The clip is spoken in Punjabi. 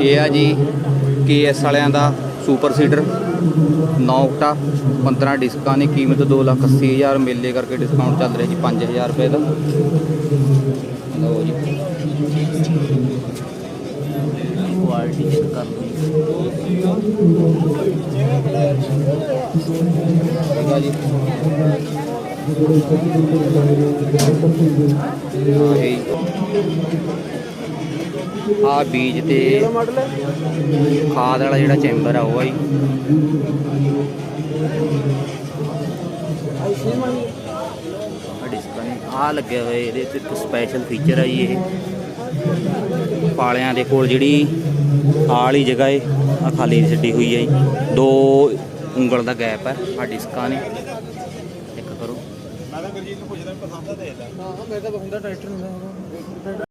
ਇਹ ਆ ਜੀ ਕੇਐਸ ਵਾਲਿਆਂ ਦਾ ਸੁਪਰ ਸੀਡਰ। 9 ਓਕਟਾ 15 ਡਿਸਕਾਂ ਨੇ ਕੀਮਤ 280000 ਮੇਲੇ ਕਰਕੇ ਡਿਸਕਾਊਂਟ ਚੱਲ ਰਿਹਾ ਜੀ 5000 ਰੁਪਏ ਦਾ। ਲਓ ਜੀ। ਕੁਆਲਿਟੀ ਚੈੱਕ ਕਰ ਲਓ। ਜੀ। ਆ ਬੀਜ ਤੇ ਖਾਦ ਵਾਲਾ ਜਿਹੜਾ ਚੈਂਬਰ ਆ ਉਹ ਆ ਜੀ। ਆ ਡਿਸਕਾਂ ਆ ਲੱਗਿਆ ਹੋਇਆ ਇਹਦੇ ਤੇ ਇੱਕ ਸਪੈਸ਼ਲ ਫੀਚਰ ਆ ਜੀ ਇਹ। ਪਾਲਿਆਂ ਦੇ ਕੋਲ ਜਿਹੜੀ ਆਹ ਵਾਲੀ ਜਗ੍ਹਾ ਏ ਆ ਖਾਲੀ ਛੱਡੀ ਹੋਈ ਹੈ ਜੀ। ਦੋ ਉਂਗਲ ਦਾ ਗੈਪ ਹੈ ਆ ਡਿਸਕਾਂ ਨੇ। ਗੁਰਜੀਤ ਨੂੰ ਪੁੱਛਦਾ ਪਸੰਦ ਤਾਂ ਦੇ ਲੈ ਹਾਂ ਮੇਰੇ ਤਾਂ ਹੁੰਦਾ ਟਰੈਕਟਰ ਹੁੰਦਾ